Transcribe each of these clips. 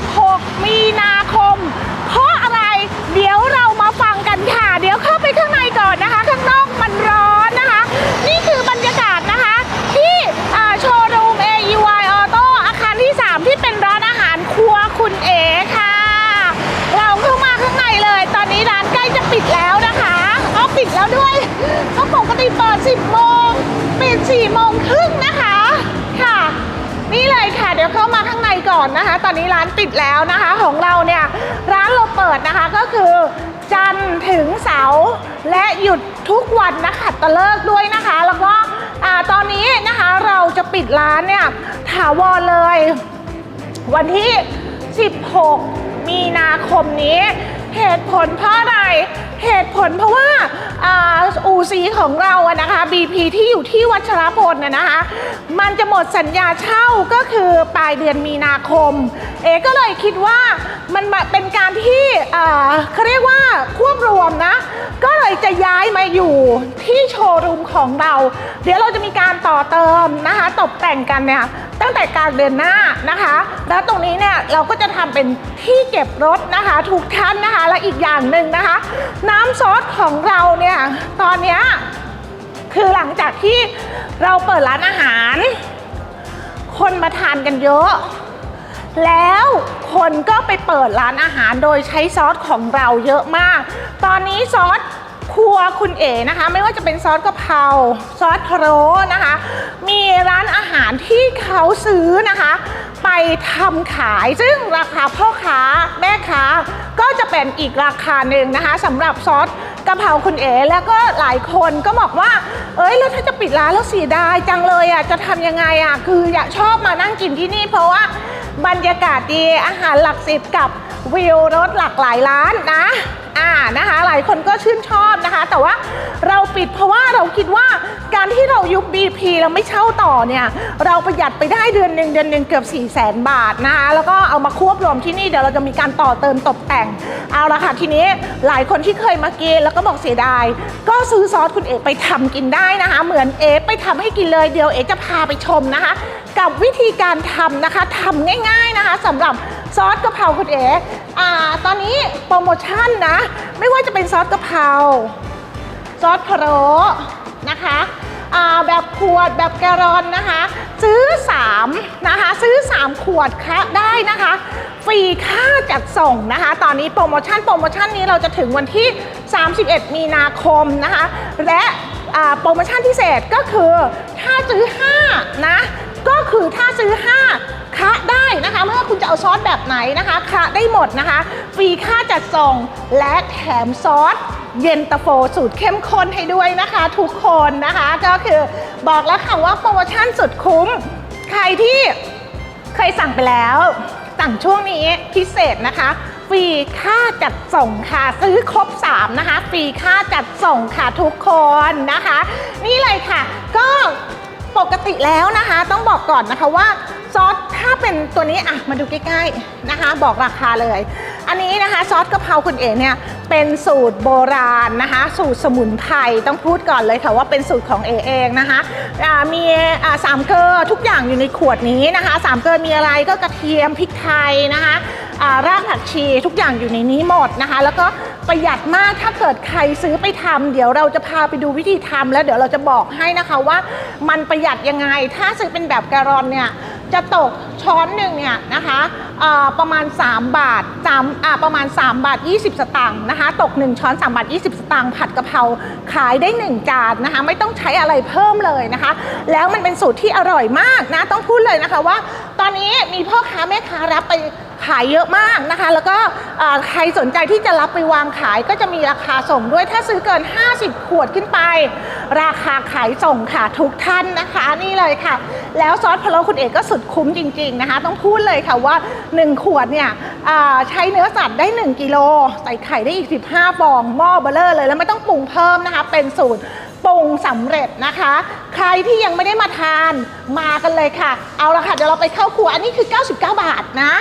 16 มีนาคม เพราะอะไรเดี๋ยวเรามาฟังกันค่ะ เดี๋ยวเข้าไปข้างในก่อนนะคะ ข้างนอกมันร้อนนะคะ นี่คือบรรยากาศนะคะ ที่โชว์รูม AUY Auto อาคารที่ 3 ที่เป็นร้านอาหารครัวคุณเอค่ะ เราเข้ามาข้างในเลย ตอนนี้ร้านใกล้จะปิดแล้วนะคะเอาปิดแล้วด้วยเขาปกติเปิด 10 โมงเปิด4โมงครึ่งนะคะ นี่เลยค่ะเดี๋ยวเข้ามาข้างในก่อนนะคะ ตอนนี้ร้านปิดแล้วนะคะของเราเนี่ยร้านเราเปิดนะคะก็คือจันทร์ถึงเสาร์และหยุดทุกวันนะคะตะเลิกด้วยนะคะ แล้วก็ตอนนี้นะคะเราจะปิดร้านเนี่ยถาวรเลย วันที่ 16 มีนาคมนี้ เหตุผลเพราะอะไรเหตุผลเพราะว่าอ่าอูซีของเราอะนะคะ BP ที่อยู่ที่วัชรพลนะนะคะ มันจะหมดสัญญาเช่าก็คือปลายเดือนมีนาคม เอก็เลยคิดว่ามันเป็นการที่อ่าเขาเรียกว่าควบรวมนะ ก็เลยจะย้ายมาอยู่ที่โชว์รูมของเรา เดี๋ยวเราจะมีการต่อเติมนะคะ ตกแต่งกันเนี่ยตั้งแต่กลางเดือนหน้านะคะ แล้วตรงนี้เนี่ยเราก็จะทำเป็นที่เก็บรถนะคะทุกท่านนะคะและอีกอย่างหนึ่งนะคะ น้ำซอสของเราเนี่ยตอนเนี้ย คือหลังจากที่เราเปิดร้านอาหาร คนมาทานกันเยอะ แล้วคนก็ไปเปิดร้านอาหารโดยใช้ซอสของเราเยอะมาก ตอนนี้ซอสครัวคุณเอ๋นะคะ ไม่ว่าจะเป็นซอสกะเพราซอสโล้นะคะ มีร้านอาหารที่เขาซื้อนะคะ ทำขาย ซึ่งราคาพ่อค้าแม่ค้าก็จะเป็นอีกราคาหนึ่งนะคะสำหรับซอสกะเพราคุณเอ๋แล้วก็หลายคนก็บอกว่า เอ้ยแล้วถ้าจะปิดร้านแล้วเสียดายจังเลยอะจะทำยังไงอะคืออยากชอบมานั่งกินที่นี่ เพราะว่าบรรยากาศดีอาหารหลักสิบกับวิวรถหลากหลายร้านนะ อ่านะคะ หลายคนก็ชื่นชอบนะคะ แต่ว่าเราปิดเพราะว่าเราคิดว่าการที่เรายุบ BP เราไม่เช่าต่อเนี่ย เราประหยัดไปได้เดือนหนึ่งเดือนหนึ่งเกือบ 4 0 0 0 0 0บาทนะคะ แล้วก็เอามาควบรวมที่นี่เดี๋ยวเราจะมีการต่อเติมตกแต่ง เอาละค่ะทีนี้หลายคนที่เคยมากินแล้วก็บอกเสียดาย ก็ซื้อซอสคุณเอ๋ไปทำกินได้นะคะ เหมือนเอ๋ไปทำให้กินเลยเดี๋ยวเอ๋จะพาไปชมนะคะ กับวิธีการทำนะคะทำง่าย ๆนะคะสำหรับ ซอสกะเพราคุณเอ๋อ่า ตอนนี้โปรโมชั่นนะ ไม่ว่าจะเป็นซอสกะเพราซอสพะโล้นะคะแบบขวดแบบแกลอนนะคะ ซื้อ 3 นะคะ ซื้อ 3 ขวดคะได้นะคะ ฟรีค่าจัดส่งนะคะ ตอนนี้โปรโมชั่นโปรโมชั่นนี้เราจะถึงวันที่ 31 มีนาคมนะคะ และโปรโมชั่นพิเศษก็คือถ้าซื้อ 5 นะ ก็คือถ้าซื้อ 5คะได้นะคะไม่ว่าคุณจะเอาซอสแบบไหนนะคะคะได้หมดนะคะ ฟรีค่าจัดส่งและแถมซอสเย็นตาโฟสูตรเข้มข้นให้ด้วยนะคะ ทุกคนนะคะ ก็คือบอกแล้วค่ะว่าโปรโมชั่นสุดคุ้ม ใครที่เคยสั่งไปแล้ว สั่งช่วงนี้พิเศษนะคะฟรีค่าจัดส่งค่ะซื้อครบ 3 นะคะฟรีค่าจัดส่งค่ะทุกคนนะคะ นี่เลยค่ะ ก็ ปกติแล้วนะคะ ต้องบอกก่อนนะคะว่าซอสถ้าเป็นตัวนี้อะมาดูใกล้ๆนะคะ บอกราคาเลย อันนี้นะคะซอสกะเพราคุณเอ๋เนี่ยเป็นสูตรโบราณนะคะ สูตรสมุนไพรต้องพูดก่อนเลยค่ะว่าเป็นสูตรของเอเองนะคะอ่ามีอ่าสามเกลือทุกอย่างอยู่ในขวดนี้นะคะสามเกลือมีอะไรก็กระเทียมพริกไทยนะคะ รากผักชีทุกอย่างอยู่ในนี้หมดนะคะ แล้วก็ประหยัดมากถ้าเกิดใครซื้อไปทำเดี๋ยวเราจะพาไปดูวิธีทำแล้วเดี๋ยวเราจะบอกให้นะคะว่ามันประหยัดยังไง ถ้าซื้อเป็นแบบแกลลอนเนี่ยจะตกช้อนหนึ่งเนี่ยนะคะประมาณ 3 บาทสามอ่าประมาณ 3 บาท 20 สตางค์นะคะ ตก 1 ช้อน 3 บาท 20 สตางค์ผัดกะเพราขายได้ 1 จานนะคะ ไม่ต้องใช้อะไรเพิ่มเลยนะคะ แล้วมันเป็นสูตรที่อร่อยมากนะ ต้องพูดเลยนะคะว่า ตอนนี้มีพ่อค้าแม่ค้ารับไป ขายเยอะมากนะคะ แล้วก็ใครสนใจที่จะรับไปวางขายก็จะมีราคาส่งด้วยถ้าซื้อเกิน 50 ขวดขึ้นไป ราคาขายส่งค่ะทุกท่านนะคะนี่เลยค่ะ แล้วซอสพะโล้คุณเอกก็สุดคุ้มจริง ๆนะคะ ต้องพูดเลยค่ะว่า 1 ขวดเนี่ยใช้เนื้อสัตว์ได้ 1กิโลใส่ไข่ได้อีก 15 ฟองหม้อเบลเลอร์เลยแล้วไม่ต้องปรุงเพิ่มนะคะเป็นสูตรปรุงสำเร็จนะคะ ใครที่ยังไม่ได้มาทานมากันเลยค่ะ เอาละค่ะ เดี๋ยวเราไปเข้าครัวอันนี้คือ 99 บาทนะ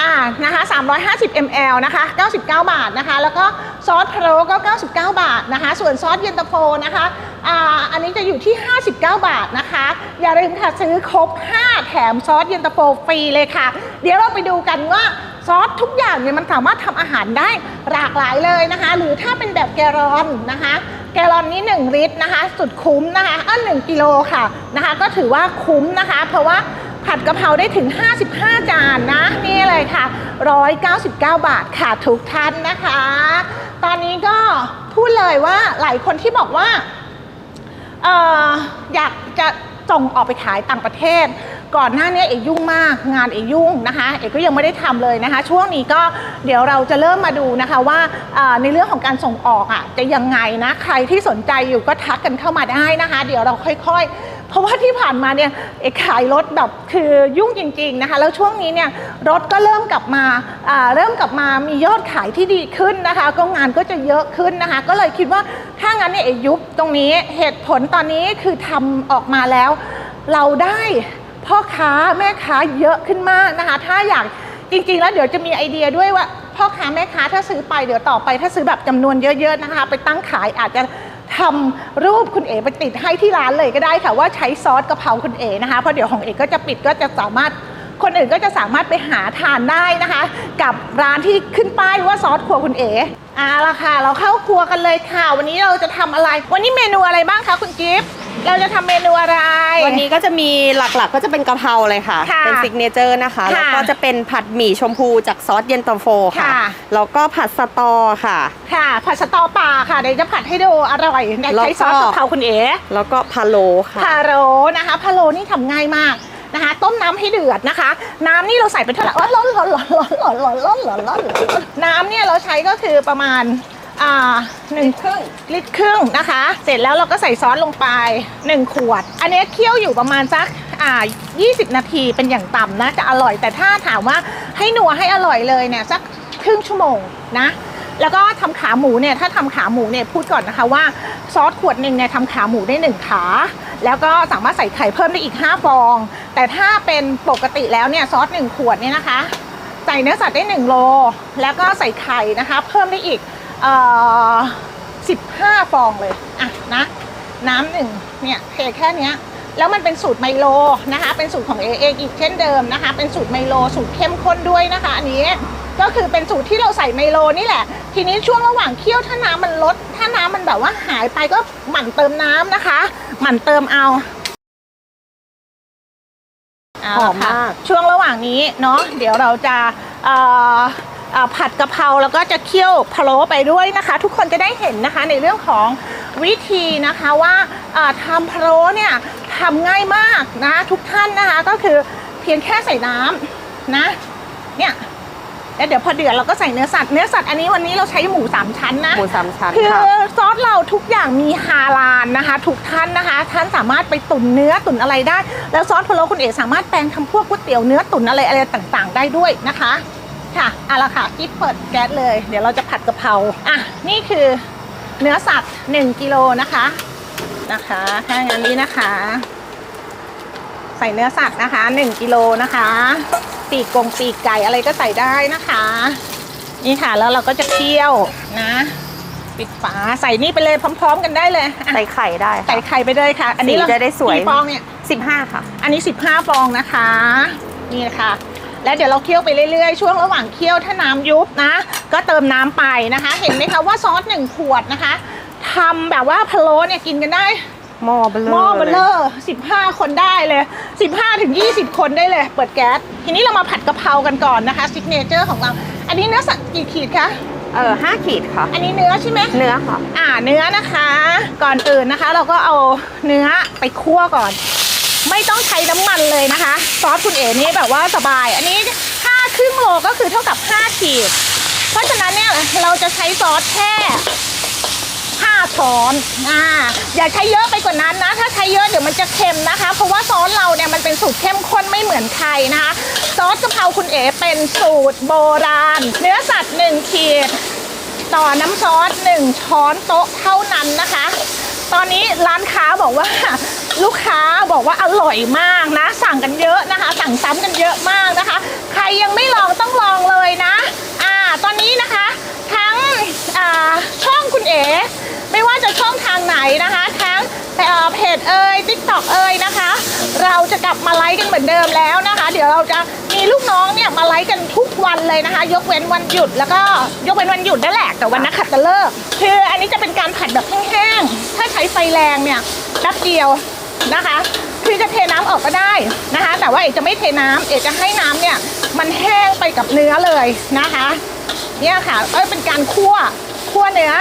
อ่านะคะ350 ml นะคะ 99 บาทนะคะ แล้วก็ซอสพะโล้ก็ 99 บาทนะคะ ส่วนซอสเย็นตาโฟนะคะอ่าอันนี้จะอยู่ที่ 59 บาทนะคะ อย่าลืมค่ะซื้อครบ 5 แถมซอสเย็นตาโฟฟรีเลยค่ะ เดี๋ยวเราไปดูกันว่าซอสทุกอย่างเนี่ยมันสามารถทำอาหารได้หลากหลายเลยนะคะ หรือถ้าเป็นแบบแกลลอนนะคะ แกลลอนนี้ 1 ลิตรนะคะ สุดคุ้มนะคะเออ1กิโลค่ะนะคะ ก็ถือว่าคุ้มนะคะ เพราะว่า ผัดกะเพราได้ถึง 55 จานนะ นี่เลยค่ะ 199 บาทค่ะทุกท่านนะคะ ตอนนี้ก็พูดเลยว่าหลายคนที่บอกว่าเอออยากจะส่งออกไปขายต่างประเทศ ก่อนหน้านี้เอกยุ่งมากงานเอกยุ่งนะคะเอกก็ยังไม่ได้ทำเลยนะคะ ช่วงนี้ก็เดี๋ยวเราจะเริ่มมาดูนะคะว่าในเรื่องของการส่งออกอะจะยังไงนะใครที่สนใจอยู่ก็ทักกันเข้ามาได้นะคะ เดี๋ยวเราค่อยๆ เพราะว่าที่ผ่านมาเนี่ยเอกขายรถแบบคือยุ่งจริงๆนะคะแล้วช่วงนี้เนี่ยรถก็เริ่มกลับมาเริ่มกลับมามียอดขายที่ดีขึ้นนะคะ ก็งานก็จะเยอะขึ้นนะคะ ก็เลยคิดว่าถ้างั้นเนี่ยเอกยุบตรงนี้เหตุผลตอนนี้คือทำออกมาแล้ว เราได้พ่อค้าแม่ค้าเยอะขึ้นมากนะคะ ถ้าอยากจริงๆ แล้วเดี๋ยวจะมีไอเดียด้วยว่าพ่อค้าแม่ค้าถ้าซื้อไปเดี๋ยวต่อไป ถ้าซื้อแบบจำนวนเยอะๆนะคะ ไปตั้งขายอาจจะ ทำรูปคุณเอ๋ไปติดให้ที่ร้านเลยก็ได้ค่ะว่าใช้ซอสกะเพราคุณเอ๋นะคะเพราะเดี๋ยวของเอ๋ก็จะปิดก็จะสามารถคนอื่นก็จะสามารถไปหาทานได้นะคะ กับร้านที่ขึ้นป้ายว่าซอสครัวคุณเอ๋อ่าละค่ะ เราเข้าครัวกันเลยค่ะ วันนี้เราจะทำอะไร วันนี้เมนูอะไรบ้างคะคุณกิฟต์ เราจะทำเมนูอะไร วันนี้ก็จะมีหลักๆ ก็จะเป็นกะเพราเลยค่ะ ค่ะเป็นซิกเนเจอร์นะคะ ค่ะแล้วก็จะเป็นผัดหมี่ชมพูจากซอสเย็นตาโฟค่ะ ค่ะ แล้วก็ผัดสตอค่ะ ค่ะผัดสตอป่าค่ะเดี๋ยวจะผัดให้ดูอร่อยเนี่ยแล้วใช้ซอสก็กะเพราคุณเอ๋ แล้วก็พะโล้ค่ะ พาโรนะคะพาโรนี่ทำง่ายมากนะคะ ต้มน้ำให้เดือดนะคะ น้ำนี่เราใส่ไปเท่าไหร่ว่าร้อนร้อนร้อนร้อนร้อนร้อนร้อนร้อนร้อนร้อนน้ำเนี่ยเราใช้ก็คือประมาณ อ่าหนึ่งครึ่งลิตรครึ่งนะคะ เสร็จแล้วเราก็ใส่ซอสลงไป 1 ขวด อันนี้เคี่ยวอยู่ประมาณสักอ่า20 นาทีเป็นอย่างต่ำนะ จะอร่อยแต่ถ้าถามว่าให้นัวให้อร่อยเลยเนี่ยสักครึ่งชั่วโมงนะแล้วก็ทำขาหมูเนี่ยถ้าทำขาหมูเนี่ยพูดก่อนนะคะว่าซอสขวดหนึ่งเนี่ยทำขาหมูได้หนึ่งขา แล้วก็สามารถใส่ไข่เพิ่มได้อีก 5 ฟอง แต่ถ้าเป็นปกติแล้วเนี่ยซอสหนึ่งขวดเนี่ยนะคะ ใส่เนื้อสัตว์ได้ 1 โล แล้วก็ใส่ไข่นะคะ เพิ่มได้อีก เอ่อ15 ฟองเลยอะนะน้ำหนึ่งเนี่ยเทแค่เนี้ยแล้วมันเป็นสูตรไมโลนะคะ เป็นสูตรของเอเองอีกเช่นเดิมนะคะ เป็นสูตรไมโลสูตรเข้มข้นด้วยนะคะ อันนี้ก็คือเป็นสูตรที่เราใส่ไมโลนี่แหละ ทีนี้ช่วงระหว่างเคี่ยวถ้าน้ำมันลด ถ้าน้ำมันแบบว่าหายไปก็หมั่นเติมน้ำนะคะ หมั่นเติมเอาเละหอมค่ะมากช่วงระหว่างนี้เนาะเดี๋ยวเราจะเอ่อเอ่อ ผัดกะเพราแล้วก็จะเคี่ยวพะโล้ไปด้วยนะคะ ทุกคนจะได้เห็นนะคะในเรื่องของวิธีนะคะว่าเอ่อทำพะโล้เนี่ยทำง่ายมากนะทุกท่านนะคะก็คือเพียงแค่ใส่น้ำนะเนี่ยแล้วเดี๋ยวพอเดือดเราก็ใส่เนื้อสัตว์เนื้อสัตว์อันนี้วันนี้เราใช้หมูสามชั้นนะหมูสามชั้นคือค่ะซอสเราทุกอย่างมีฮาลาลนะคะ ทุกท่านนะคะ ท่านสามารถไปตุ๋นเนื้อตุ๋นอะไรได้ แล้วซอสพะโล้คุณเอกสามารถแปลงทำพวกก๋วยเตี๋ยวเนื้อตุ๋นอะไรอะไรต่างๆ ได้ด้วยนะคะ ค่ะเอาละค่ะกิ๊บเปิดแก๊สเลย เดี๋ยวเราจะผัดกะเพราอะนี่คือเนื้อสัตว์ 1กิโลนะคะนะคะถ้างั้นนี้นะคะ ใส่เนื้อสัตว์นะคะ 1กิโลนะคะปีกกงปีกไก่อะไรก็ใส่ได้นะคะ นี่ค่ะแล้วเราก็จะเคี่ยวนะ ปิดฝาใส่นี่ไปเลยพร้อม ๆ กันได้เลยอะใส่ไข่ได้ใส่ไข่ไปเลยค่ะ อันนี้สีเราจะได้สวย กี่ฟองเนี่ย สิบห้าค่ะ อันนี้ 15 ฟองนะคะ นี่ค่ะ แล้วเดี๋ยวเราเคี่ยวไปเรื่อยๆ ช่วงระหว่างเคี่ยวถ้าน้ำยุบนะ ก็เติมน้ำไปนะคะ เห็นไหมคะว่าซอสหนึ่งขวดนะคะทำแบบว่าพะโล้เนี่ยกินกันได้หม้อเบลเลอร์หม้อเบลเลอร์15คนได้เลย15ถึง20คนได้เลย เปิดแก๊ส ทีนี้เรามาผัดกะเพรากันก่อนนะคะซิกเนเจอร์ของเรา อันนี้เนื้อสัตว์กี่ขีดคะเออห้าขีดค่ะ อันนี้เนื้อใช่ไหมเนื้อค่ะ อ่าเนื้อนะคะ ก่อนอื่นนะคะ เราก็เอาเนื้อไปคั่วก่อน ไม่ต้องใช้น้ำมันเลยนะคะ ซอสคุณเอ๋นี่แบบว่าสบาย อันนี้ค่าครึ่งโลก็คือเท่ากับ5ขีด เพราะฉะนั้นเนี่ยเราจะใช้ซอสแค่5ช้อนอ่าอย่าใช้เยอะไปกว่านั้นนะ ถ้าใช้เยอะเดี๋ยวมันจะเค็มนะคะ เพราะว่าซอสเราเนี่ยมันเป็นสูตรเข้มข้นไม่เหมือนใครนะคะ ซอสกะเพราคุณเอ๋เป็นสูตรโบราณ เนื้อสัตว์1ขีด ต่อน้ำซอส1ช้อนโต๊ะเท่านั้นนะคะ ตอนนี้ร้านค้าบอกว่า ลูกค้าบอกว่าอร่อยมากนะ สั่งกันเยอะนะคะ สั่งซ้ำกันเยอะมากนะคะ ใครยังไม่ลองต้องลองเลยนะ อ่า ตอนนี้นะคะ ทั้งอ่าช่องคุณเอ๋ไม่ว่าจะช่องทางไหนนะคะ ทั้งเอ่อเพจเอ่ยทิกตอกเอ่ยนะคะ เราจะกลับมาไลฟ์กันเหมือนเดิมแล้วนะคะ เดี๋ยวเราจะมีลูกน้องเนี่ยมาไลฟ์กันทุกวันเลยนะคะ ยกเว้นวันหยุดแล้วก็ยกเว้นวันหยุดนั่นแหละแต่วันนักขัตฤกษ์คืออันนี้จะเป็นการผัดแบบแห้งๆถ้าใช้ไฟแรงเนี่ยแป๊บเดียว นะคะคือจะเทน้ำออกก็ได้นะคะ แต่ว่าเอกจะไม่เทน้ำเอกจะให้น้ำเนี่ยมันแห้งไปกับเนื้อเลยนะคะ เนี่ยค่ะก็เป็นการคั่วคั่วเนื้อ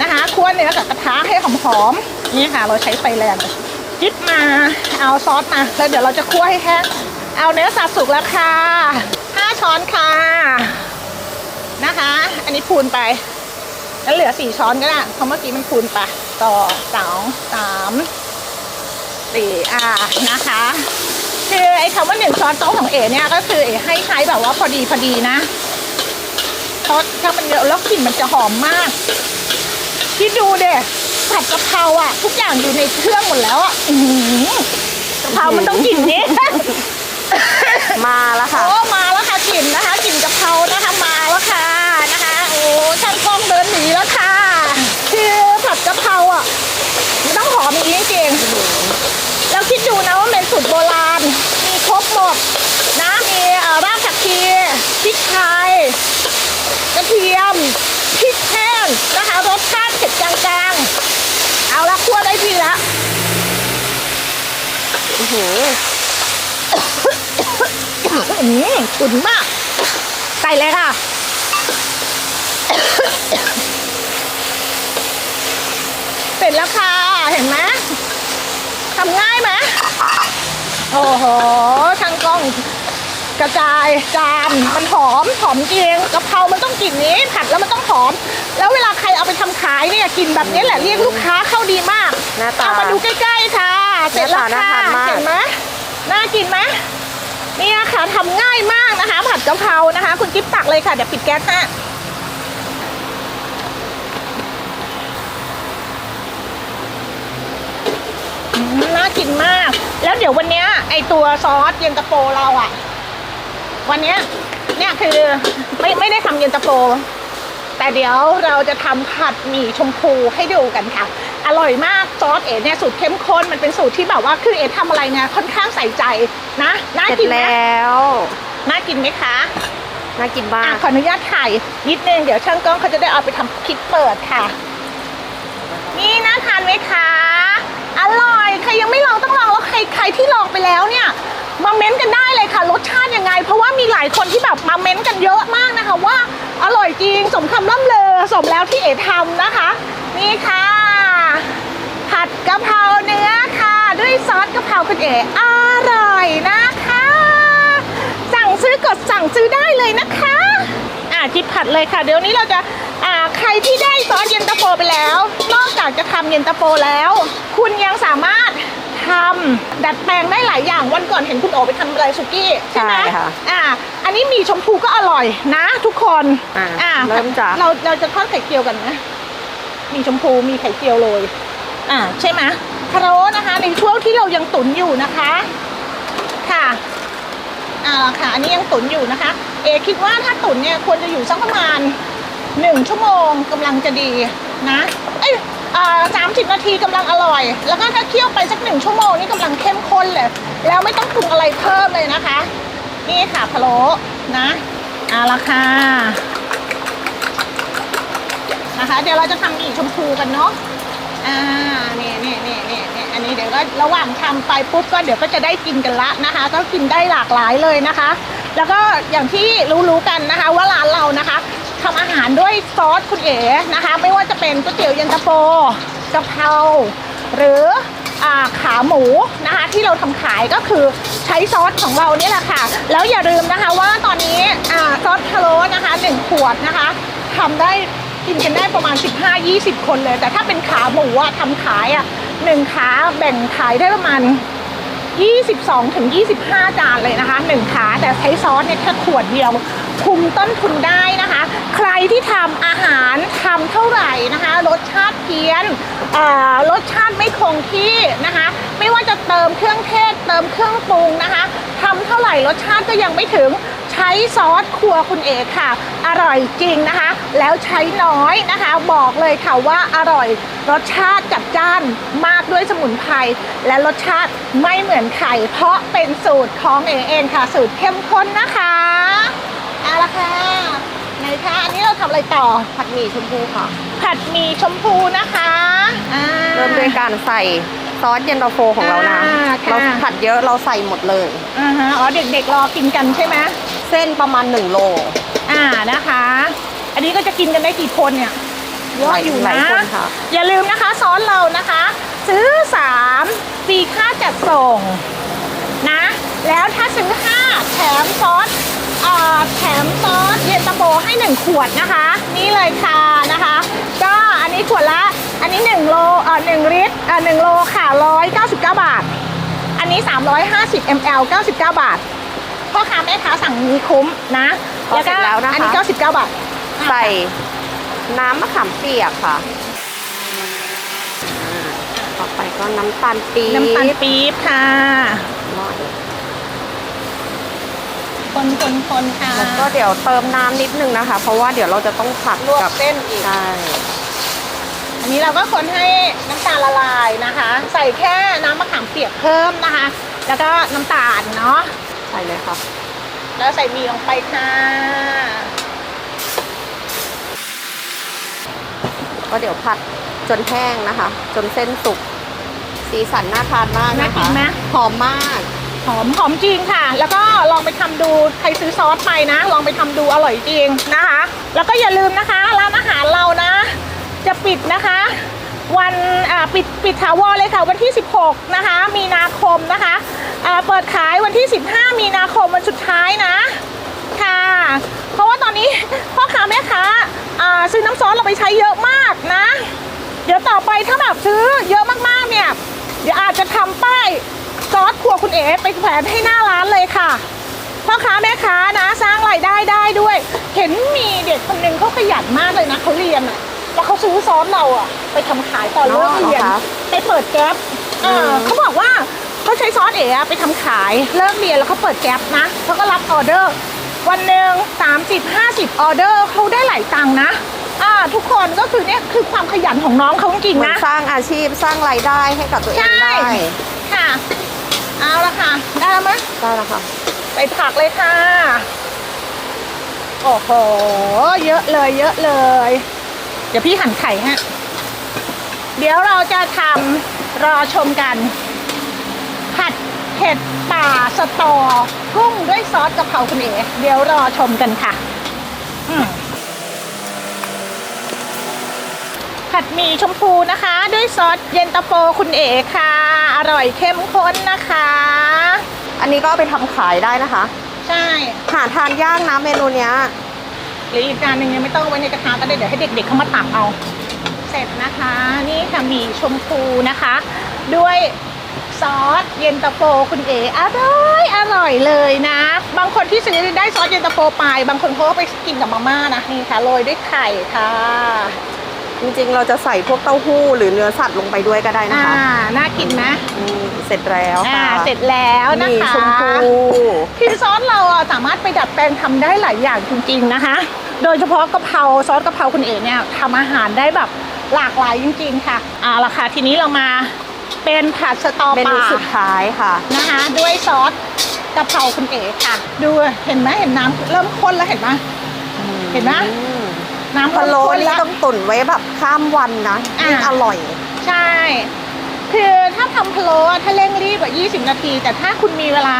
นะคะคั่วเนื้อกับกระทะให้หอมๆนี่ค่ะเราใช้ไฟแรงจิ๊บมาเอาซอสมาแล้วเดี๋ยวเราจะคั่วให้แห้งเอาเนื้อสับสุกแล้วค่ะห้าช้อนค่ะนะคะ อันนี้พูนไปแล้วเหลือสี่ช้อนก็ได้เพราะเมื่อกี้มันคูณไปต่อสองสาม สี่อ่านะคะ คือไอ้คำว่าหนึ่งช้อนโต๊ะของเอ๋เนี่ยก็คือเอ๋ให้ใช้แบบว่าพอดีพอดีนะเพราะถ้ามันเยอะแล้วกลิ่นมันจะหอมมากคิดดูเด็ผัดกะเพราอะ ทุกอย่างอยู่ในเครื่องหมดแล้วอะอื้อหือกะเพรามันต้องกลิ่นนี้มาแล้วค่ะโอ้มาแล้วค่ะกลิ่นนะคะกลิ่นกะเพรานะคะมาแล้วค่ะนะคะ โอ้ช่างกล้องเดินหนีแล้วค่ะ คือผัดกะเพราอะมันต้องหอมอย่างนี้จริงๆ แล้วคิดดูนะว่าเป็นสูตรโบราณ มีครบหมดนะมีรากผักชีพริกไทยกระเทียมพริกแห้งนะคะรสชาติเผ็ดกลางๆ เอาละคั่วได้ทีละอื้อหืออืมขุ่นมากใส่เลยค่ะเสร็จแล้วค่ะ เห็นไหม ทำง่ายไหมโอ้โหทางกล้องกระจายจานมันหอมหอมจริงกะเพรามันต้องกลิ่นนี้ ผัดแล้วมันต้องหอม แล้วเวลาใครเอาไปทำขายเนี่ยกลิ่นแบบนี้แหละเรียกลูกค้าเข้าดีมากหน้าตาเอามาดูใกล้ๆค่ะ เสร็จแล้วหน้าค่ะตาน่าทานมากเห็นไหมน่ากินไหมเนี่ยค่ะทำง่ายมากนะคะ ผัดกะเพรานะคะ คุณกิ๊บตักเลยค่ะเดี๋ยวปิดแก๊สนะ น่ากินมาก แล้วเดี๋ยววันเนี้ยไอตัวซอสเย็นตาโฟเราอะวันเนี้ยเนี่ยคือไม่ไม่ได้ทำเย็นตาโฟแต่เดี๋ยวเราจะทำผัดหมี่ชมพูให้ดูกันค่ะ อร่อยมากซอสเอ๋เนี่ยสูตรเข้มข้นมันเป็นสูตรที่แบบว่าคือเอ๋ทำอะไรเนี่ยค่อนข้างใส่ใจนะน่าเสร็จกินไหมแล้วน่ากินไหมคะน่ากินมาอะกขออนุญาตถ่ายนิดนึงเดี๋ยวช่างกล้องเขาจะได้เอาไปทำคลิปเปิดค่ะ นี่น่าทานไหมคะ อร่อยใครยังไม่ลองต้องลองแล้วใครใครที่ลองไปแล้วเนี่ยมาเม้นกันได้เลยค่ะรสชาติยังไง เพราะว่ามีหลายคนที่แบบมาเม้นกันเยอะมากนะคะว่าอร่อยจริงสมคำล่ำเลอสมแล้วที่เอ๋ทำนะคะ นี่ค่ะ ผัดกะเพราเนื้อค่ะ ด้วยซอสกะเพราคุณเอ๋อร่อยนะคะ สั่งซื้อกดสั่งซื้อได้เลยนะคะอ่าจิบผัดเลยค่ะ เดี๋ยวนี้เราจะอ่าใครที่ได้ซอสเย็นตาโฟไปแล้ว จากจะทำเย็นตาโฟแล้ว คุณยังสามารถทำดัดแปลงได้หลายอย่างวันก่อนเห็นคุณโอไปทำอะไรสุกี้ใช่ไหมใช่ค่ะ อ่า อันนี้หมีชมพูก็อร่อยนะ ทุกคนอ่าเริ่มจากเราเราจะทอดไข่เจียวกันนะหมีชมพูมีไข่เจียวโรยอ่าใช่ไหมพะโล้นะคะ ในช่วงที่เรายังตุ๋นอยู่นะคะ ค่ะอ่าค่ะ อันนี้ยังตุ๋นอยู่นะคะ เอคิดว่าถ้าตุ๋นเนี่ยควรจะอยู่สักประมาณหนึ่งชั่วโมงกำลังจะดีนะ เอ้ย สามสิบนาทีกำลังอร่อย แล้วก็ถ้าเคี่ยวไปสักหนึ่งชั่วโมงนี่กำลังเข้มข้นเลย แล้วไม่ต้องปรุงอะไรเพิ่มเลยนะคะ นี่ค่ะพะโล้นะเอาละค่ะนะคะ เดี๋ยวเราจะทำหมี่ชมพูกันเนาะอ่านี่นี่นี่นี่นี่อันนี้เดี๋ยวก็ระหว่างทำไปปุ๊บก็เดี๋ยวก็จะได้กินกันละนะคะ ก็กินได้หลากหลายเลยนะคะ แล้วก็อย่างที่รู้ๆกันนะคะว่าร้านเรานะคะ ทำอาหารด้วยซอสคุณเอ๋นะคะ ไม่ว่าจะเป็นก๋วยเตี๋ยวเย็นตาโฟกะเพราหรืออขาหมูนะคะที่เราทำขายก็คือใช้ซอสของเราเนี่ยแหละค่ะ แล้วอย่าลืมนะคะว่าตอนนี้ซอสพะโล้นะคะหนึ่งขวดนะคะทำได้กินกันได้ประมาณ 15-20 คนเลย แต่ถ้าเป็นขาหมูอะทำขายอะหนึ่งขาแบ่งขายได้ประมาณ 22ถึง25 จานเลยนะคะหนึ่งขาแต่ใช้ซอสเนี่ยแค่ขวดเดียว คุมต้นทุนได้นะคะ ใครที่ทำอาหารทำเท่าไหร่นะคะ รสชาติเพี้ยนอ่ารสชาติไม่คงที่นะคะ ไม่ว่าจะเติมเครื่องเทศ เติมเครื่องปรุงนะคะทำเท่าไหร่รสชาติก็ยังไม่ถึง ใช้ซอสครัวคุณเอกค่ะ อร่อยจริงนะคะ แล้วใช้น้อยนะคะ บอกเลยค่ะว่าอร่อยรสชาติจัดจ้านมากด้วยสมุนไพรและรสชาติไม่เหมือนใครเพราะเป็นสูตรของเอเองค่ะ สูตรเข้มข้นนะคะเอาละค่ะไหนคะอันนี้เราทำอะไรต่อผัดหมี่ชมพูค่ะ ผัดหมี่ชมพูนะคะ อ่าเริ่มด้วยการใส่ ซอสเย็นตาโฟของเรานะ อ่าค่ะ เราผัดเยอะเราใส่หมดเลย อ่าฮะอ๋อเด็กๆรอกินกันใช่ไหมเส้นประมาณ 1 โล อ่านะคะ อันนี้ก็จะกินกันได้กี่คนเนี่ยเยอะอยู่หลานะยคนค่ะ อย่าลืมนะคะซอสเรานะคะ ซื้อ3ฟรีค่าจัดส่งนะ แล้วถ้าซื้อ 5 แถมซอส เอ่อแถมซอสเย็นตาโฟให้1ขวดนะคะ นี่เลยค่ะนะคะ ก็อันนี้ขวดละ อันนี้1โลเอ่อ1ลิตรเอ่อ1โลค่ะ199 บาท อันนี้ 350 ml 99 บาท พ่อค้าแม่ค้าสั่งนี้คุ้มนะพอเสร็จแล้วนะคะ อันนี้ 99 บาท ใส่น้ำมะขามเปียกค่ะอ่าต่อไปก็น้ำตาลปี๊บน้ำตาลปี๊บค่ะหน่อย คนคนคนค่ะ แล้วก็เดี๋ยวเติมน้ำนิดนึงนะคะ เพราะว่าเดี๋ยวเราจะต้องผัดลวกกับเส้นอีก ใช่อันนี้เราก็คนให้น้ำตาลละลายนะคะ ใส่แค่น้ำมะขามเปียกเพิ่มนะคะ แล้วก็น้ำตาลเนาะ ใส่เลยค่ะ แล้วใส่หมีลงไปค่ะ ก็เดี๋ยวผัดจนแห้งนะคะ จนเส้นสุก สีสันน่าทานมากน่านะกิคะนไหม หอมมาก หอมหอมจริงค่ะ แล้วก็ลองไปทำดูใครซื้อซอสไปนะ ลองไปทำดูอร่อยจริงนะคะ แล้วก็อย่าลืมนะคะร้านอาหารเรานะ จะปิดนะคะ วันปิดปิดถาวรเลยค่ะวันที่ 16 นะคะ มีนาคมนะคะเปิดขายวันที่ 15 มีนาคมวันสุดท้ายนะค่ะ เพราะว่าตอนนี้พ่อค้าแม่ค้าอ่าซื้อน้ำซอสเราไปใช้เยอะมากนะ เดี๋ยวต่อไปถ้าแบบซื้อเยอะมากๆเนี่ย เดี๋ยวอาจจะทำป้าย ซอสครัวคุณเอ๋ไปแขวนให้หน้าร้านเลยค่ะพ่อค้าแม่ค้านะสร้างรายได้ได้ด้วย เห็นมีเด็กคนหนึ่งเขาขยันมากเลยนะเขาเรียนอะแล้วเขาซื้อซอสเราอะไปทำขายตอนเลิกเรียนอ๋อเหรอคะไปเปิดแก๊ปเออมเขาบอกว่าเขาใช้ซอสเอ๋อะไปทำขายเลิกเรียนแล้วเขาเปิดแก๊ปนะเขาก็รับออเดอร์ วันหนึ่ง30 50ออเดอร์เขาได้หลายตังค์นะอ่าทุกคนก็คือเนี่ยคือความขยันของน้องเขาจริงเหมืๆอนนะสร้างอาชีพสร้างรายได้ให้กับตัวเองใช่ได้ค่ะเอาละค่ะ ได้แล้วมั้ยได้แล้วค่ะ ใส่ผักเลยค่ะ โอ้โห เยอะเลย เยอะเลย เดี๋ยวพี่หั่นไข่ฮะ เดี๋ยวเราจะทำรอชมกัน ผัดเผ็ดป่าสตอกุ้งด้วยซอสกะเพราคุณเอ๋เดี๋ยวรอชมกันค่ะอืมผัดหมี่ชมพูนะคะ ด้วยซอสเย็นตาโฟคุณเอ๋ค่ะ อร่อยเข้มข้นนะคะ อันนี้ก็เอาไปทำขายได้นะคะ ใช่หาทานยากนะเมนูเนี้ย หรืออีกจานหนึ่งยังไม่ต้องเอาไว้ในกระทะก็ได้เดี๋ยวให้เด็กๆเข้ามาตักเอา เสร็จนะคะ นี่ค่ะหมี่ชมพูนะคะ ด้วยซอสเย็นตาโฟคุณเอ๋อร่อยอร่อยเลยนะ บางคนที่ซื้อได้ซอสเย็นตาโฟไป บางคนเขาก็ไปกินกับมาม่านะนี่ค่ะโรยด้วยไข่ค่ะ จริงๆ เราจะใส่พวกเต้าหู้หรือเนื้อสัตว์ลงไปด้วยก็ได้นะอ่าคะน่ากินไหมอืมเสร็จแล้วอ่าค่ะเสร็จแล้วนะมีคะชมพูคือซอสเราอะสามารถไปดัดแปลงทำได้หลายอย่างจริงๆนะคะ โดยเฉพาะกะเพราซอสกะเพราคุณเอ๋เนี่ยทำอาหารได้แบบหลากหลายจริงๆค่ะเอาละค่ะทีนี้เรามาเป็นผัดสตอเมปนูลาสุดท้ายค่ะ นะคะด้วยซอสกะเพราคุณเอ๋ค่ะ ดูเห็นไหมเห็นน้ำเริ่มข้นแล้วเห็นไหม เห็นไหม อืม น้ำพะโล้ข้นนี่แล้วต้องตุ๋นไว้แบบข้ามวันนะอ่า ยิ่งอร่อย ใช่ คือถ้าทำพะโล้อะถ้าเร่งรีบอะ20 นาที แต่ถ้าคุณมีเวลา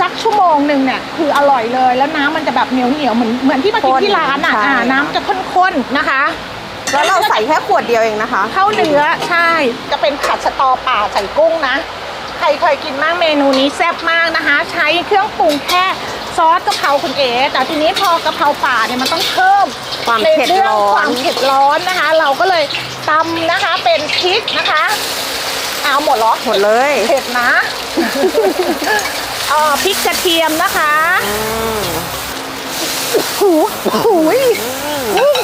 สักชั่วโมงหนึ่งเนี่ยคืออร่อยเลย แล้วน้ำมันจะแบบเหนียวเหนียวๆเหมือนเหมือนที่มากินข้นที่ร้านอะใช่ อ่าน้ำจะข้นๆนะคะแล้วเราใส่แค่ขวดเดียวเองนะคะ เข้าเนื้อใช่ จะเป็นผัดสตอป่าใส่กุ้งนะ ใครเคยกินมากเมนูนี้แซ่บมากนะคะ ใช้เครื่องปรุงแค่ ซอสกะเพราคุณเอ๋แต่ทีนี้พอกะเพราป่าเนี่ยมันต้องเพิ่มความในเผ็ดเรื่องร้อน ความเผ็ดร้อนนะคะ เราก็เลยตำนะคะเป็นพริกนะคะเอาหมดเหรอหมดเลยเผ็ดนะ เอ่อพริกกระเทียมนะคะอืมหูหูยอืม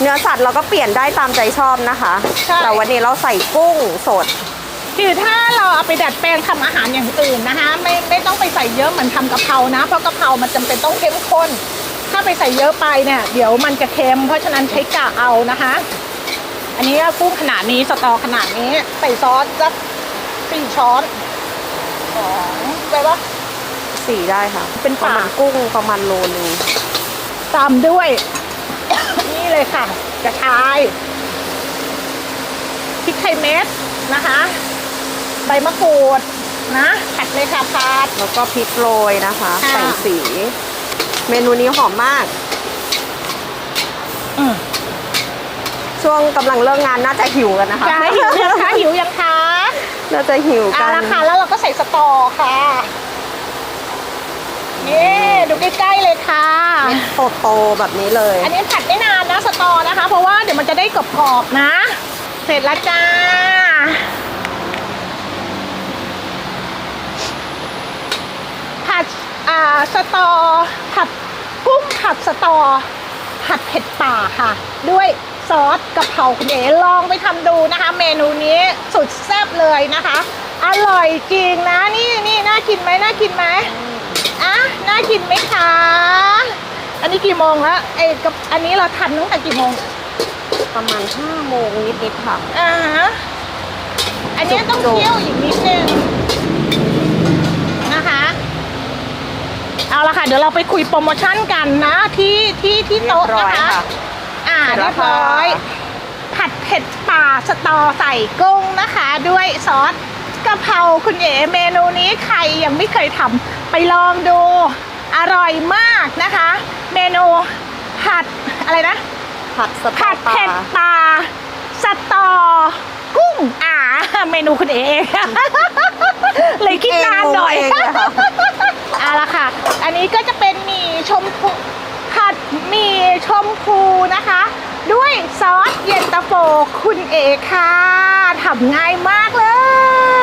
เนื้อสัตว์เราก็เปลี่ยนได้ตามใจชอบนะคะ ใช่ แต่วันนี้เราใส่กุ้งสด คือถ้าเราเอาไปดัดแปลงทำอาหารอย่างอื่นนะคะไม่ไม่ต้องไปใส่เยอะเหมือนทำกะเพรานะเพราะกะเพรามันจำเป็นต้องเข้มข้น ถ้าไปใส่เยอะไปเนี่ยเดี๋ยวมันจะเค็ม เพราะฉะนั้นใช้กะเอานะคะ อันนี้ก็กุ้งขนาดนี้สตอขนาดนี้ใส่ซอสสักสี่ช้อนสองไปปะสีได้ค่ะ เป็นประปากมาณกุ้งประมาณโลนึงตามด้วย นี่เลยค่ะ กระชายพริกไทยเม็ดนะคะ ใบมะกรูดนะผัดเลยค่ะผัด แล้วก็พริกโรยนะคะค่ะใส่สี เมนูนี้หอมมาก อืมช่วงกำลังเลิกงานน่าจะหิวกันนะคะ จ้าหิวยังคะหิวยังคะน่าจะหิวเอากันละค่ะแล้วเราก็ใส่สตอค่ะนี่ดูใกล้ๆเลยค่ะเม็ดโตๆแบบนี้เลย อันนี้ผัดไม่นานนะสตอนะคะ เพราะว่าเดี๋ยวมันจะได้กรอบๆนะ เสร็จแล้วจ้า ผัด อ่าสตอผัดกุ้งผัดสตอผัดเผ็ดป่าค่ะ ด้วยซอสกะเพราคุณเอ๋ลองไปทำดูนะคะ เมนูนี้สุดแซ่บเลยนะคะ อร่อยจริงนะนี่นี่น่ากินไหมน่ากินไหมอะน่ากินไหมคะอันนี้กี่โมงแล้วไอ้กับอันนี้เราทำตั้งแต่กี่โมงประมาณ5โมงนิดๆค่ะอ่าฮะอันนี้ต้องจุกๆเคี่ยวอีกนิดนึงนะคะ เอาละค่ะ เดี๋ยวเราไปคุยโปรโมชั่นกันนะที่ที่ที่โต๊ะเรียบร้นะอยคะค่ะอ่าเสร็จแล้เรียวบร้อยค่ะผัดเผ็ดป่าสตอใส่กุ้งนะคะ ด้วยซอสกะเพราคุณเอ๋เมนูนี้ใครยังไม่เคยทำไปลองดู อร่อยมากนะคะ เมนูผัดอะไรนะ ผัดสตอผัดปลาเผ็ดปลาสตอ กุ้ง อ่า เมนูคุณเอเองเลยคิดนานหน่อยเองเลยค่ะเอาละค่ะ อันนี้ก็จะเป็นหมี่ชมพูผัดหมี่ชมพูนะคะ ด้วยซอสเย็นตาโฟคุณเอค่ะทำง่ายมากเล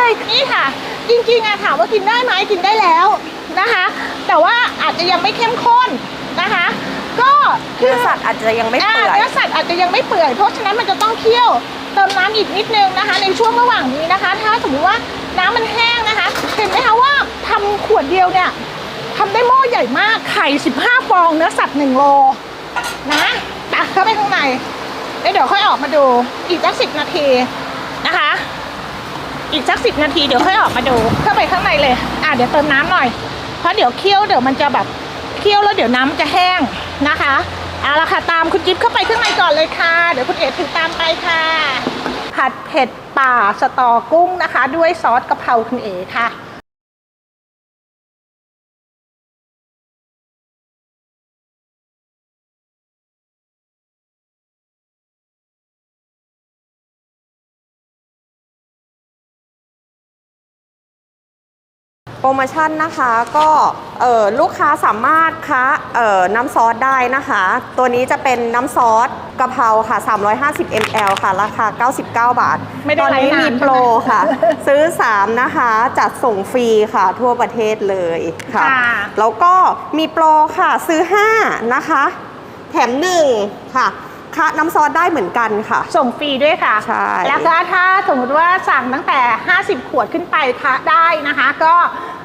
ย นี่ค่ะ จริงๆอะถามว่ากินได้ไหมกินได้แล้วนะคะ แต่ว่าอาจจะยังไม่เข้มข้นนะคะ ก็คืเนื้อสัตว์อาจจะยังไม่เปื่อยาเนื้อสัตว์อาจจะยังไม่เปื่อยเพราะฉะนั้นมันจะต้องเคี่ยว เติมน้ำอีกนิดนึงนะคะ ในช่วงระหว่างนี้นะคะ ถ้าสมมติว่าน้ำมันแห้งนะคะ เห็นไหมคะว่าทำขวดเดียวเนี่ยทำได้หม้อใหญ่มากไข่ 15 ฟองเนื้อสัตว์1โลนะตักเข้าไปข้างในแล้วเดี๋ยวค่อยออกมาดูอีกสักสินาทีนะคะ อีกสักสินาทีเดี๋ยวค่อยออกมาดูเข้าไปข้างในเลย อะเดี๋ยวเติมน้ำหน่อย เพราะเดี๋ยวเคี่ยวเดี๋ยวมันจะแบบเคี่ยวแล้วเดี๋ยวน้ำมันจะแห้งนะคะ เอาละค่ะตามคุณจิ๊บเข้าไปข้างในก่อนเลยค่ะ เดี๋ยวคุณเอ๋ถือตามไปค่ะ ผัดเผ็ดป่าสตอกุ้งนะคะ ด้วยซอสกะเพราคุณเอ๋ค่ะ โปรโมชั่นนะคะก็เอ่อลูกค้าสามารถคะเอ่อน้ำซอสได้นะคะ ตัวนี้จะเป็นน้ำซอสกะเพราค่ะ 350 ml ค่ะ ราคา 99 บาทไม่ได้ตอนนี้ไลฟ์นานมีโปรค่ะ ซื้อ 3 นะคะ จัดส่งฟรีค่ะ ทั่วประเทศเลยค่ะค่ะแล้วก็มีโปรค่ะ ซื้อ 5 นะคะ แถม 1 ค่ะ คะน้ำซอสได้เหมือนกันค่ะ ส่งฟรีด้วยค่ะ ใช่ แล้วก็ถ้าสมมติว่าสั่งตั้งแต่ 50 ขวดขึ้นไปค่ะได้นะคะ ก็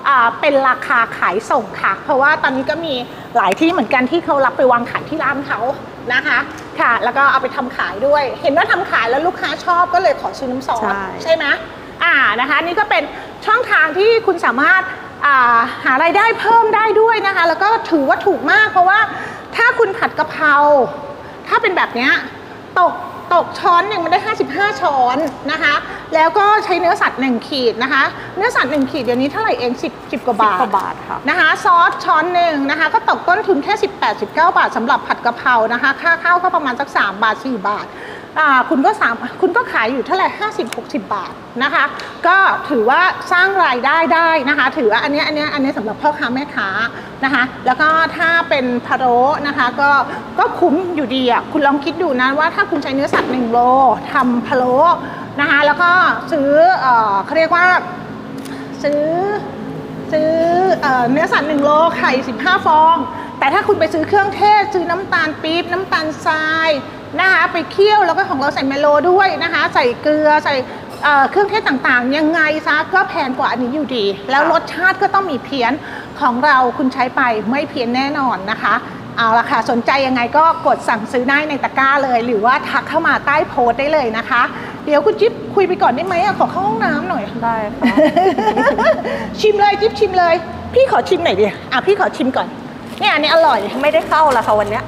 อ่าเป็นราคาขายส่งค่ะ เพราะว่าตอนนี้ก็มีหลายที่เหมือนกันที่เขารับไปวางขายที่ร้านเขานะคะค่ะ แล้วก็เอาไปทำขายด้วย เห็นว่าทำขายแล้วลูกค้าชอบก็เลยขอซื้อน้ำซอสใช่ใช่ไหมอ่านะคะนี่ก็เป็นช่องทางที่คุณสามารถอ่าหารายได้เพิ่มได้ด้วยนะคะ แล้วก็ถือว่าถูกมากเพราะว่าถ้าคุณผัดกะเพรา ถ้าเป็นแบบเนี้ยตกตกช้อนหนึ่งมันได้ 55 ช้อนนะคะ แล้วก็ใช้เนื้อสัตว์ 1 ขีดนะคะ เนื้อสัตว์ 1 ขีดเดี๋ยวนี้เท่าไหร่เอง 10 10กว่าบาท10กว่าบาทค่ะนะคะ ซอสช้อนหนึ่งนะคะ ก็ตกต้นทุนแค่ 18 19 บาทสำหรับผัดกะเพรานะคะ ค่าข้าวก็ประมาณสัก 3 บาท 4 บาทอ่า คุณก็สามคุณก็ขายอยู่เท่าไหร่50 60บหกสิบาทนะคะ ก็ถือว่าสร้างรายได้ได้นะคะ ถือว่าอันนี้อันนี้อันนี้สำหรับพ่อค้าแม่ค้านะคะ แล้วก็ถ้าเป็นพะโล้นะคะก็ก็คุ้มอยู่ดีอะคุณลองคิดดูนะว่าถ้าคุณใช้เนื้อสัตว์1โลทำพะโล้นะคะแล้วก็ซื้อเอเขาเรียกว่าซื้อซื้อเอเนื้อสัตว์1โลไข่15 ฟอง แต่ถ้าคุณไปซื้อเครื่องเทศ ซื้อน้ำตาลปี๊บน้ำตาลทราย นะคะไปเคี่ยวแล้วก็ของเราใส่เมโลด้วยนะคะ ใส่เกลือใส่เอ่อเครื่องเทศต่างๆ ยังไงซะก็แพงกว่าอันนี้อยู่ดี แล้วรสชาติก็ต้องมีเพี้ยนของเราคุณใช้ไปไม่เพี้ยนแน่นอนนะคะเอาละค่ะ สนใจยังไงก็กดสั่งซื้อได้ในตะกร้าเลย หรือว่าทักเข้ามาใต้โพสต์ได้เลยนะคะ เดี๋ยวคุณจิ๊บคุยไปก่อนได้ไหมอะขอเข้าห้องน้ำหน่อยได้ค่ะชิมเลยจิ๊บชิมเลย พี่ขอชิมหน่อยดิอะพี่ขอชิมก่อนเนี่ยอันนี้อร่อยไม่ได้เข้าละค่ะวันเนี้ย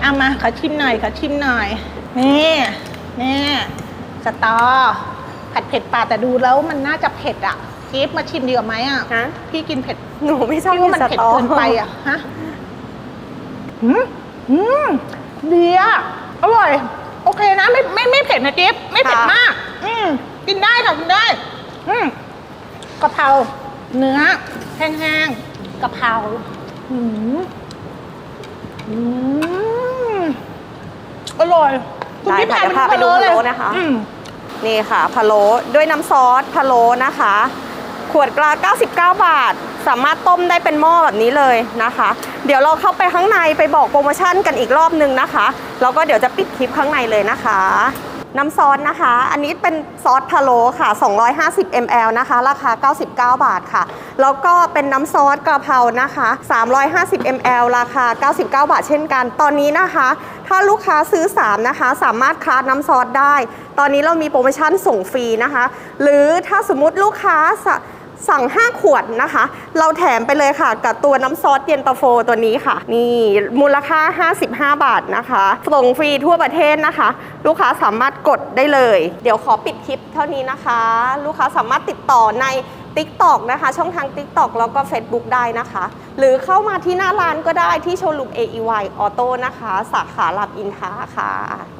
เอามาขอชิมหน่อยขอชิมหน่อย นี่นี่สตอ ผัดเผ็ดปลาแต่ดูแล้วมันน่าจะเผ็ดอะจิ๊บมาชิมดีกว่าไหมอะฮะ พี่กินเผ็ดหนูไม่ชอบพี่ว่ามันสเผ็ดตอเกินไปอะฮะอืมอืมดีอะอร่อย โอเคนะไม่ไม่ไม่เผ็ดนะจิ๊บไม่เผ็ดค่ะมาก อืมกินได้ค่ะกินได้ อืมกะเพราเนื้อแห้งๆกะเพราอืมอืม อร่อยคุณได้พี่ค่ะพาเดี๋ยวพาไปดูเลยพะโล้นะคะอืมนี่ค่ะพะโล้ด้วยน้ำซอสพะโล้นะคะ ขวดกลา99 บาท สามารถต้มได้เป็นหม้อแบบนี้เลยนะคะ เดี๋ยวเราเข้าไปข้างในไปบอกโปรโมชั่นกันอีกรอบนึงนะคะ แล้วก็เดี๋ยวจะปิดคลิปข้างในเลยนะคะ น้ำซอสนะคะ อันนี้เป็นซอสพะโล้ค่ะ 250 ml นะคะ ราคา 99 บาทค่ะ แล้วก็เป็นน้ำซอสกระเพรานะคะ 350 ml ราคา 99 บาทเช่นกัน ตอนนี้นะคะ ถ้าลูกค้าซื้อ 3 นะคะ สามารถคลาสน้ำซอสได้ ตอนนี้เรามีโปรโมชั่นส่งฟรีนะคะ หรือถ้าสมมติลูกค้า สั่ง 5 ขวดนะคะ เราแถมไปเลยค่ะ กับตัวน้ำซอสเย็นตาโฟตัวนี้ค่ะ นี่มูลค่า 55 บาทนะคะส่งฟรีทั่วประเทศนะคะ ลูกค้าสามารถกดได้เลย เดี๋ยวขอปิดคลิปเท่านี้นะคะ ลูกค้าสามารถติดต่อใน TikTok นะคะ ช่องทาง TikTok แล้วก็ Facebook ได้นะคะ หรือเข้ามาที่หน้าร้านก็ได้ที่โชว์รูม AEY Auto นะคะ สาขารามอินทาค่ะ